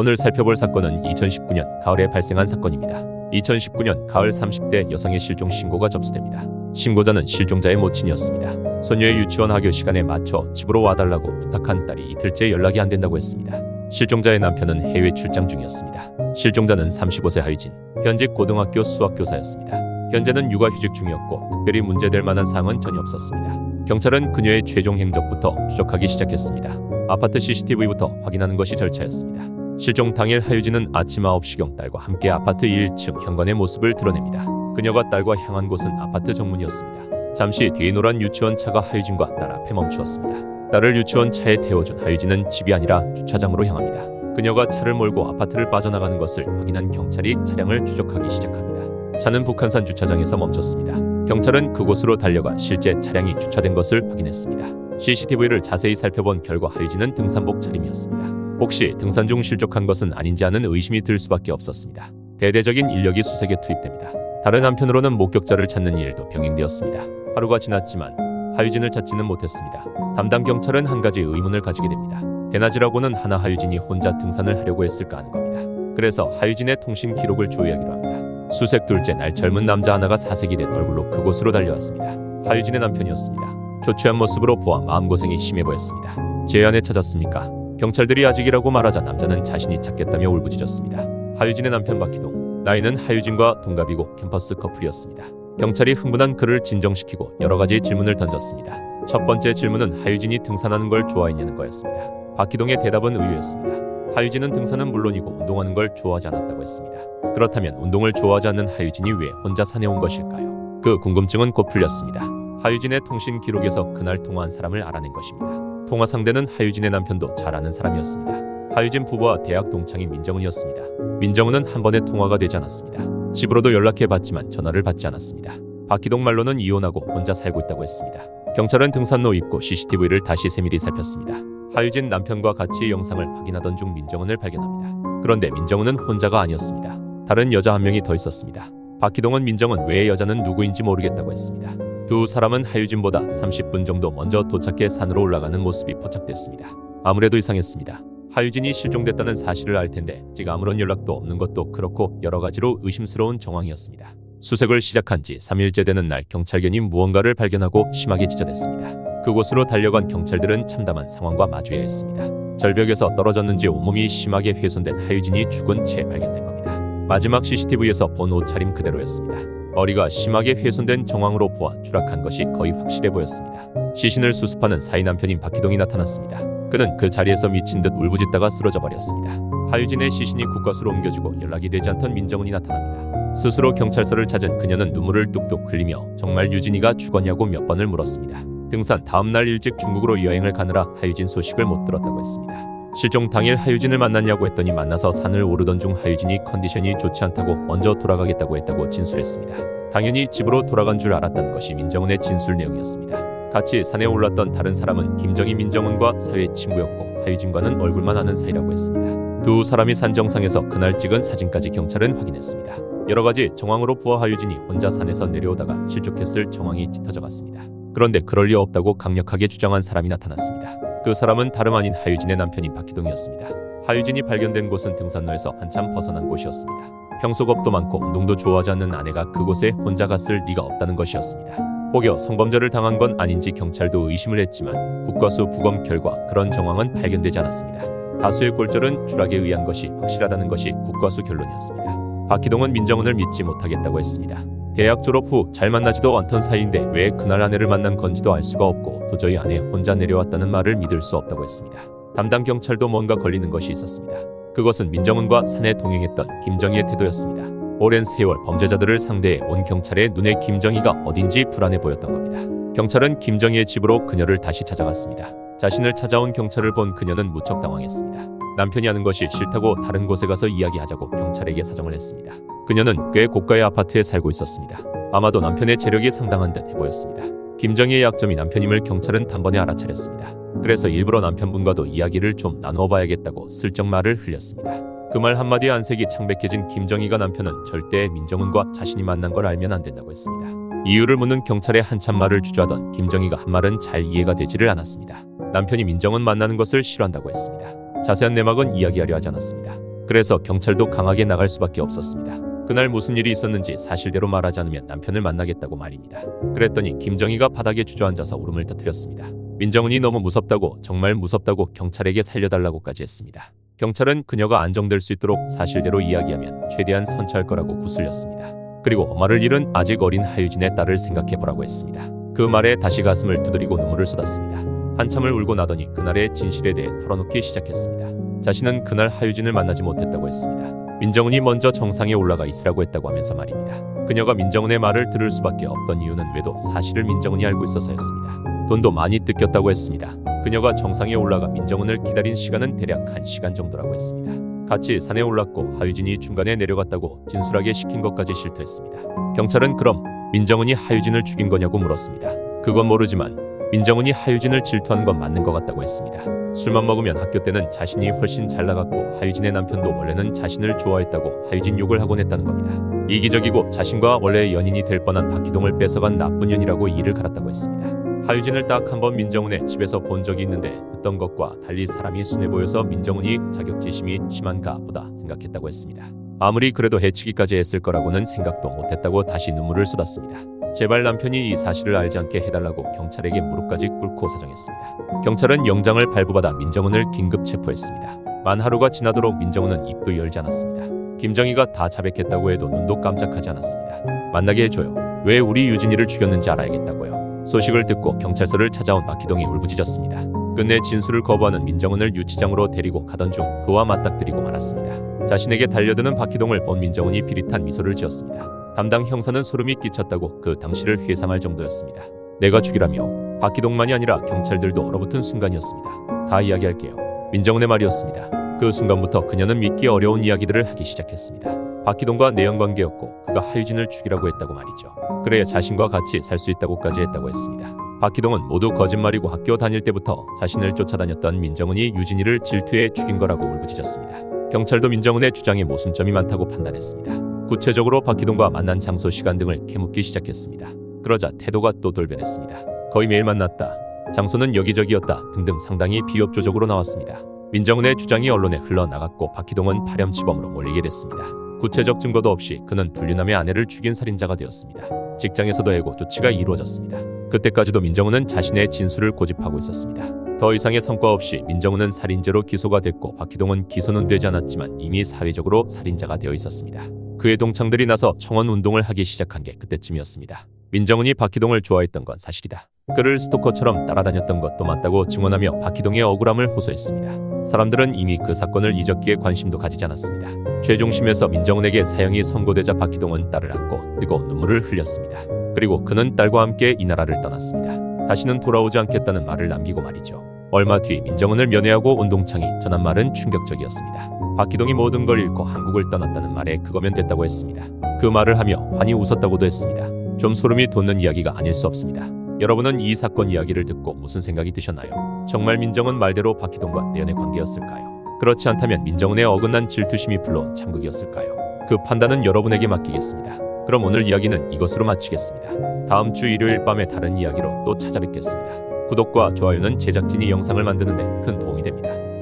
오늘 살펴볼 사건은 2019년 가을에 발생한 사건입니다. 2019년 가을 30대 여성의 실종 신고가 접수됩니다. 신고자는 실종자의 모친이었습니다. 소녀의 유치원 하교 시간에 맞춰 집으로 와달라고 부탁한 딸이 이틀째 연락이 안 된다고 했습니다. 실종자의 남편은 해외 출장 중이었습니다. 실종자는 35세 하유진, 현직 고등학교 수학교사였습니다. 현재는 육아휴직 중이었고 특별히 문제될 만한 사항은 전혀 없었습니다. 경찰은 그녀의 최종 행적부터 추적하기 시작했습니다. 아파트 CCTV부터 확인하는 것이 절차였습니다. 실종 당일 하유진은 아침 9시경 딸과 함께 아파트 1층 현관의 모습을 드러냅니다. 그녀가 딸과 향한 곳은 아파트 정문이었습니다. 잠시 뒤에 노란 유치원 차가 하유진과 딸 앞에 멈추었습니다. 딸을 유치원 차에 태워준 하유진은 집이 아니라 주차장으로 향합니다. 그녀가 차를 몰고 아파트를 빠져나가는 것을 확인한 경찰이 차량을 추적하기 시작합니다. 차는 북한산 주차장에서 멈췄습니다. 경찰은 그곳으로 달려가 실제 차량이 주차된 것을 확인했습니다. CCTV를 자세히 살펴본 결과 하유진은 등산복 차림이었습니다. 혹시 등산 중 실족한 것은 아닌지 하는 의심이 들 수밖에 없었습니다. 대대적인 인력이 수색에 투입됩니다. 다른 한편으로는 목격자를 찾는 일도 병행되었습니다. 하루가 지났지만 하유진을 찾지는 못했습니다. 담당 경찰은 한 가지 의문을 가지게 됩니다. 대낮이라고는 하나 하유진이 혼자 등산을 하려고 했을까 하는 겁니다. 그래서 하유진의 통신 기록을 조회하기로 합니다. 수색 둘째 날 젊은 남자 하나가 사색이 된 얼굴로 그곳으로 달려왔습니다. 하유진의 남편이었습니다. 조취한 모습으로 보아 마음고생이 심해 보였습니다. 제 안에 찾았습니까? 경찰들이 아직이라고 말하자 남자는 자신이 찾겠다며 울부짖었습니다. 하유진의 남편 박희동, 나이는 하유진과 동갑이고 캠퍼스 커플이었습니다. 경찰이 흥분한 그를 진정시키고 여러 가지 질문을 던졌습니다. 첫 번째 질문은 하유진이 등산하는 걸 좋아했냐는 거였습니다. 박희동의 대답은 의외였습니다. 하유진은 등산은 물론이고 운동하는 걸 좋아하지 않았다고 했습니다. 그렇다면 운동을 좋아하지 않는 하유진이 왜 혼자 산에 온 것일까요? 그 궁금증은 곧 풀렸습니다. 하유진의 통신 기록에서 그날 통화한 사람을 알아낸 것입니다. 통화 상대는 하유진의 남편도 잘 아는 사람이었습니다. 하유진 부부와 대학 동창인 민정은이었습니다. 민정은은 한 번의 통화가 되지 않았습니다. 집으로도 연락해 봤지만 전화를 받지 않았습니다. 박기동 말로는 이혼하고 혼자 살고 있다고 했습니다. 경찰은 등산로 입구 CCTV를 다시 세밀히 살폈습니다. 하유진 남편과 같이 영상을 확인하던 중 민정은을 발견합니다. 그런데 민정은은 혼자가 아니었습니다. 다른 여자 한 명이 더 있었습니다. 박기동은 민정은 왜 여자는 누구인지 모르겠다고 했습니다. 두 사람은 하유진보다 30분 정도 먼저 도착해 산으로 올라가는 모습이 포착됐습니다. 아무래도 이상했습니다. 하유진이 실종됐다는 사실을 알 텐데 아직 아무런 연락도 없는 것도 그렇고 여러 가지로 의심스러운 정황이었습니다. 수색을 시작한 지 3일째 되는 날 경찰견이 무언가를 발견하고 심하게 지저댔습니다. 그곳으로 달려간 경찰들은 참담한 상황과 마주해야 했습니다. 절벽에서 떨어졌는지 온몸이 심하게 훼손된 하유진이 죽은 채 발견된 겁니다. 마지막 CCTV에서 본 옷차림 그대로였습니다. 머리가 심하게 훼손된 정황으로 보아 추락한 것이 거의 확실해 보였습니다. 시신을 수습하는 사이 남편인 박희동이 나타났습니다. 그는 그 자리에서 미친 듯 울부짖다가 쓰러져 버렸습니다. 하유진의 시신이 국과수로 옮겨지고 연락이 되지 않던 민정은이 나타납니다. 스스로 경찰서를 찾은 그녀는 눈물을 뚝뚝 흘리며 정말 유진이가 죽었냐고 몇 번을 물었습니다. 등산 다음 날 일찍 중국으로 여행을 가느라 하유진 소식을 못 들었다고 했습니다. 실종 당일 하유진을 만났냐고 했더니 만나서 산을 오르던 중 하유진이 컨디션이 좋지 않다고 먼저 돌아가겠다고 했다고 진술했습니다. 당연히 집으로 돌아간 줄 알았다는 것이 민정은의 진술 내용이었습니다. 같이 산에 올랐던 다른 사람은 김정희 민정은과 사회 친구였고 하유진과는 얼굴만 아는 사이라고 했습니다. 두 사람이 산 정상에서 그날 찍은 사진까지 경찰은 확인했습니다. 여러 가지 정황으로 보아 하유진이 혼자 산에서 내려오다가 실족했을 정황이 짙어져 갔습니다. 그런데 그럴 리 없다고 강력하게 주장한 사람이 나타났습니다. 그 사람은 다름 아닌 하유진의 남편인 박희동이었습니다. 하유진이 발견된 곳은 등산로에서 한참 벗어난 곳이었습니다. 평소 겁도 많고 운동도 좋아하지 않는 아내가 그곳에 혼자 갔을 리가 없다는 것이었습니다. 혹여 성범죄를 당한 건 아닌지 경찰도 의심을 했지만 국과수 부검 결과 그런 정황은 발견되지 않았습니다. 다수의 골절은 추락에 의한 것이 확실하다는 것이 국과수 결론이었습니다. 박희동은 민정은을 믿지 못하겠다고 했습니다. 대학 졸업 후 잘 만나지도 않던 사이인데 왜 그날 아내를 만난 건지도 알 수가 없고 도저히 아내 혼자 내려왔다는 말을 믿을 수 없다고 했습니다. 담당 경찰도 뭔가 걸리는 것이 있었습니다. 그것은 민정은과 산에 동행했던 김정희의 태도였습니다. 오랜 세월 범죄자들을 상대해 온 경찰의 눈에 김정희가 어딘지 불안해 보였던 겁니다. 경찰은 김정희의 집으로 그녀를 다시 찾아갔습니다. 자신을 찾아온 경찰을 본 그녀는 무척 당황했습니다. 남편이 하는 것이 싫다고 다른 곳에 가서 이야기하자고 경찰에게 사정을 했습니다. 그녀는 꽤 고가의 아파트에 살고 있었습니다. 아마도 남편의 재력이 상당한 듯 해 보였습니다. 김정희의 약점이 남편임을 경찰은 단번에 알아차렸습니다. 그래서 일부러 남편분과도 이야기를 좀 나누어 봐야겠다고 슬쩍 말을 흘렸습니다. 그 말 한마디에 안색이 창백해진 김정희가 남편은 절대 민정은과 자신이 만난 걸 알면 안 된다고 했습니다. 이유를 묻는 경찰의 한참 말을 주저하던 김정희가 한 말은 잘 이해가 되지를 않았습니다. 남편이 민정은 만나는 것을 싫어한다고 했습니다. 자세한 내막은 이야기하려 하지 않았습니다. 그래서 경찰도 강하게 나갈 수밖에 없었습니다. 그날 무슨 일이 있었는지 사실대로 말하지 않으면 남편을 만나겠다고 말입니다. 그랬더니 김정희가 바닥에 주저앉아서 울음을 터뜨렸습니다. 민정은이 너무 무섭다고 정말 무섭다고 경찰에게 살려달라고까지 했습니다. 경찰은 그녀가 안정될 수 있도록 사실대로 이야기하면 최대한 선처할 거라고 구슬렸습니다. 그리고 엄마를 잃은 아직 어린 하유진의 딸을 생각해 보라고 했습니다. 그 말에 다시 가슴을 두드리고 눈물을 쏟았습니다. 한참을 울고 나더니 그날의 진실에 대해 털어놓기 시작했습니다. 자신은 그날 하유진을 만나지 못했다고 했습니다. 민정은이 먼저 정상에 올라가 있으라고 했다고 하면서 말입니다. 그녀가 민정은의 말을 들을 수밖에 없던 이유는 외도 사실을 민정은이 알고 있어서였습니다. 돈도 많이 뜯겼다고 했습니다. 그녀가 정상에 올라가 민정은을 기다린 시간은 대략 1시간 정도라고 했습니다. 같이 산에 올랐고 하유진이 중간에 내려갔다고 진술하게 시킨 것까지 실토했습니다. 경찰은 그럼 민정은이 하유진을 죽인 거냐고 물었습니다. 그건 모르지만 민정은이 하유진을 질투하는 건 맞는 것 같다고 했습니다. 술만 먹으면 학교 때는 자신이 훨씬 잘 나갔고 하유진의 남편도 원래는 자신을 좋아했다고 하유진 욕을 하곤 했다는 겁니다. 이기적이고 자신과 원래 연인이 될 뻔한 박희동을 뺏어간 나쁜 년이라고 이를 갈았다고 했습니다. 하유진을 딱 한 번 민정은의 집에서 본 적이 있는데 듣던 것과 달리 사람이 순해 보여서 민정은이 자격지심이 심한가 보다 생각했다고 했습니다. 아무리 그래도 해치기까지 했을 거라고는 생각도 못했다고 다시 눈물을 쏟았습니다. 제발 남편이 이 사실을 알지 않게 해달라고 경찰에게 무릎까지 꿇고 사정했습니다. 경찰은 영장을 발부받아 민정은을 긴급 체포했습니다. 만 하루가 지나도록 민정은은 입도 열지 않았습니다. 김정희가 다 자백했다고 해도 눈도 깜짝하지 않았습니다. 만나게 해줘요. 왜 우리 유진이를 죽였는지 알아야겠다고요. 소식을 듣고 경찰서를 찾아온 박희동이 울부짖었습니다. 끝내 진술을 거부하는 민정은을 유치장으로 데리고 가던 중 그와 맞닥뜨리고 말았습니다. 자신에게 달려드는 박희동을 본 민정은이 비릿한 미소를 지었습니다. 담당 형사는 소름이 끼쳤다고 그 당시를 회상할 정도였습니다. 내가 죽이라며 박희동만이 아니라 경찰들도 얼어붙은 순간이었습니다. 다 이야기할게요. 민정은의 말이었습니다. 그 순간부터 그녀는 믿기 어려운 이야기들을 하기 시작했습니다. 박희동과 내연 관계였고 그가 하유진을 죽이라고 했다고 말이죠. 그래야 자신과 같이 살 수 있다고까지 했다고 했습니다. 박희동은 모두 거짓말이고 학교 다닐 때부터 자신을 쫓아다녔던 민정은이 유진이를 질투해 죽인 거라고 울부짖었습니다. 경찰도 민정은의 주장에 모순점이 많다고 판단했습니다. 구체적으로 박희동과 만난 장소 시간 등을 캐묻기 시작했습니다. 그러자 태도가 또 돌변했습니다. 거의 매일 만났다. 장소는 여기저기였다 등등 상당히 비협조적으로 나왔습니다. 민정은의 주장이 언론에 흘러나갔고 박희동은 파렴치범으로 몰리게 됐습니다. 구체적 증거도 없이 그는 불륜남의 아내를 죽인 살인자가 되었습니다. 직장에서도 해고 조치가 이루어졌습니다. 그때까지도 민정은은 자신의 진술을 고집하고 있었습니다. 더 이상의 성과 없이 민정은은 살인죄로 기소가 됐고 박희동은 기소는 되지 않았지만 이미 사회적으로 살인자가 되어 있었습니다. 그의 동창들이 나서 청원 운동을 하기 시작한 게 그때쯤이었습니다. 민정은이 박희동을 좋아했던 건 사실이다. 그를 스토커처럼 따라다녔던 것도 맞다고 증언하며 박희동의 억울함을 호소했습니다. 사람들은 이미 그 사건을 잊었기에 관심도 가지지 않았습니다. 최종심에서 민정은에게 사형이 선고되자 박희동은 딸을 안고 뜨거운 눈물을 흘렸습니다. 그리고 그는 딸과 함께 이 나라를 떠났습니다. 다시는 돌아오지 않겠다는 말을 남기고 말이죠. 얼마 뒤 민정은을 면회하고 운동창이 전한 말은 충격적이었습니다. 박희동이 모든 걸 잃고 한국을 떠났다는 말에 그거면 됐다고 했습니다. 그 말을 하며 환히 웃었다고도 했습니다. 좀 소름이 돋는 이야기가 아닐 수 없습니다. 여러분은 이 사건 이야기를 듣고 무슨 생각이 드셨나요? 정말 민정은 말대로 박희동과 내연의 관계였을까요? 그렇지 않다면 민정은의 어긋난 질투심이 불러온 참극이었을까요? 그 판단은 여러분에게 맡기겠습니다. 그럼 오늘 이야기는 이것으로 마치겠습니다. 다음 주 일요일 밤에 다른 이야기로 또 찾아뵙겠습니다. 구독과 좋아요는 제작진이 영상을 만드는데 큰 도움이 됩니다.